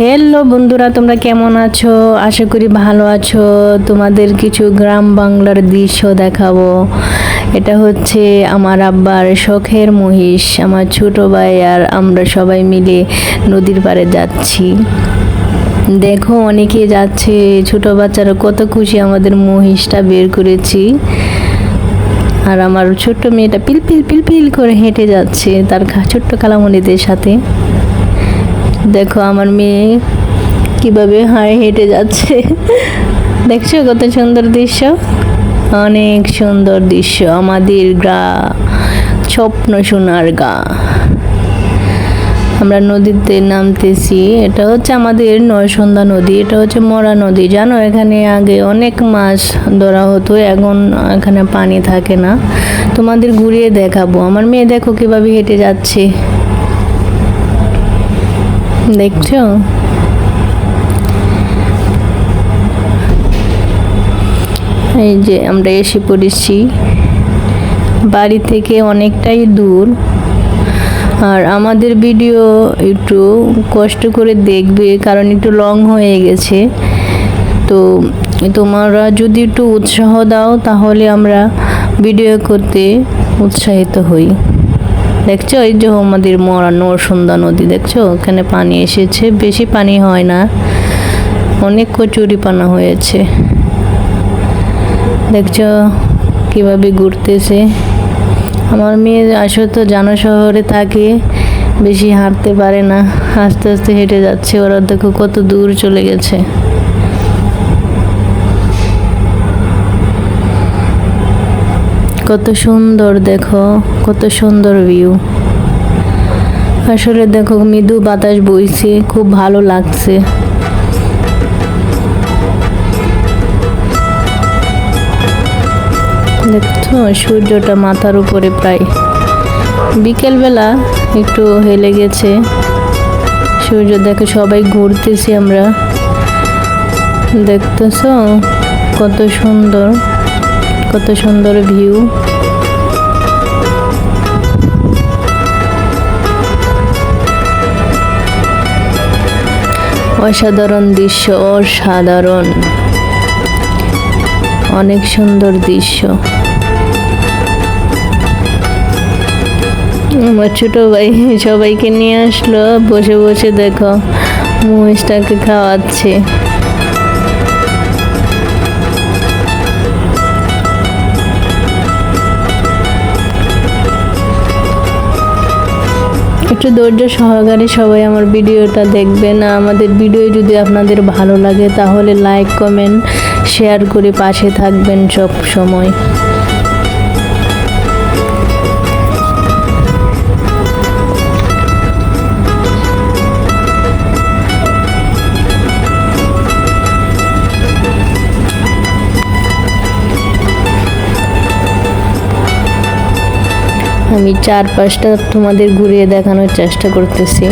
Hello বন্ধুরা, তোমরা কেমন আছো? আশা করি ভালো আছো। তোমাদের কিছু গ্রাম বাংলার দৃশ্য দেখাবো। এটা হচ্ছে আমার আব্বার শখের মহিষ, আমার ছোট ভাই আর আমরা সবাই মিলে নদীর পাড়ে যাচ্ছি। দেখো, অনেকে যাচ্ছে, ছোট বাচ্চারা, কত খুশি আমাদের মহিষটা বের করেছি। আর আমার ছোট্ট মেয়েটা পিলপিল পিল পিল পিল করে হেঁটে যাচ্ছে, তার ছোট্ট কালামণিদের সাথে। দেখো আমার মেয়ে কীভাবে হায় হেঁটে যাচ্ছে। দেখছ কত সুন্দর দৃশ্য? অনেক সুন্দর দৃশ্য। আমাদের গা স্বপ্ন সোনার গা। আমরা নদীতে নামতেছি। এটা হচ্ছে আমাদের নয়সন্ধ্যা নদী। এটা হচ্ছে মরা নদী। জানো, এখানে আগে অনেক মাছ ধরা হতো। এখন এখানে পানি থাকে না। তোমাদের ঘুরিয়ে দেখাবো। আমার মেয়ে দেখো কীভাবে হেঁটে যাচ্ছে। দেখছ? এই যে আমরা এসে পড়েছি। বাড়ি থেকে অনেকটাই দূর। আর আমাদের ভিডিও একটু কষ্ট করে দেখবে, কারণ একটু লং হয়ে গেছে। তো তোমরা যদি একটু উৎসাহ দাও, তাহলে আমরা ভিডিও করতে উৎসাহিত হই। দেখছ? এই যে আমাদের মরা নরসুন্দা নদী, দেখছ? ওখানে পানি এসেছে। বেশি পানি হয় না। অনেক কচুরি পানা হয়েছে। দেখছ? কীভাবে ঘুরতেছে। আমার মেয়ে আসলে তো, জানো, শহরে থাকে। বেশি হাঁটতে পারে না। আস্তে আস্তে হেঁটে যাচ্ছে। ওরা দেখো কত দূর চলে গেছে। কত সুন্দর দেখো, কত সুন্দর ভিউ আসলে দেখো, মৃদু বাতাস বইছে, খুব ভালো লাগছে। দেখছ, সূর্যটা মাথার উপরে প্রায়। বিকেলবেলা একটু হেলে গেছে। সূর্য দেখো, সবাই ঘুরতেছি আমরা। দেখতেছো, কত সুন্দর। কত সুন্দর ভিউ। অসাধারণ দৃশ্য, অসাধারণ। অনেক সুন্দর দৃশ্য। আমার ছোট ভাই সবাইকে নিয়ে আসলো, বসে বসে দেখো, মহিষটাকে খাওয়াচ্ছে। একটু ধৈর্য সহকারে সবাই আমার ভিডিওটা দেখবেন। আমাদের ভিডিও যদি আপনাদের ভালো লাগে, তাহলে লাইক কমেন্ট শেয়ার করে পাশে থাকবেন সব সময় আমি চার পাঁচটা তোমাদের ঘুরিয়ে দেখানোর চেষ্টা করতেছি।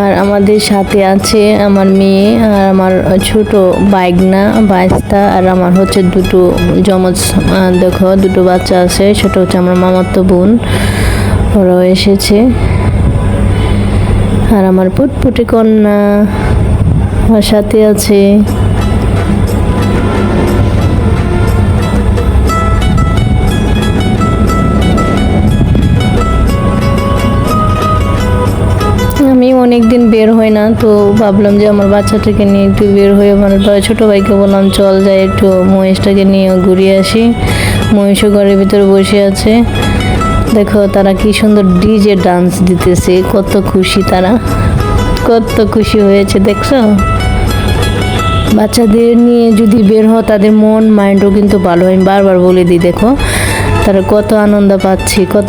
আর আমাদের সাথে আছে আমার মেয়ে আর আমার ছোট বাইগনা, বাইস্তা, আর আমার হচ্ছে দুটো জমজ দেখো, দুটো বাচ্চা আছে, সেটা হচ্ছে আমার মামাতো বোন, ওরাও এসেছে। আর আমার পুটপুটি কন্যা। আমার সাথে আছে। আমি অনেক দিন বের হই না, তো ভাবলাম যে আমার বাচ্চাটাকে নিয়ে একটু বের হয়ে আমার ছোট ভাইকে বললাম, চল যাই একটু মহিষটাকে নিয়ে ঘুরিয়ে আসি। মহিষও ঘরের ভিতরে বসে আছে। দেখো তারা কি সুন্দর ডিজে ডান্স দিতেছে, কত খুশি তারা। কত খুশি হয়েছে, দেখছ? বাচ্চাদের নিয়ে যদি বের হও, তাদের মন মাইন্ডও কিন্তু ভালো হয়। বারবার বলে দিই, দেখো, তারা কত আনন্দ পাচ্ছি, কত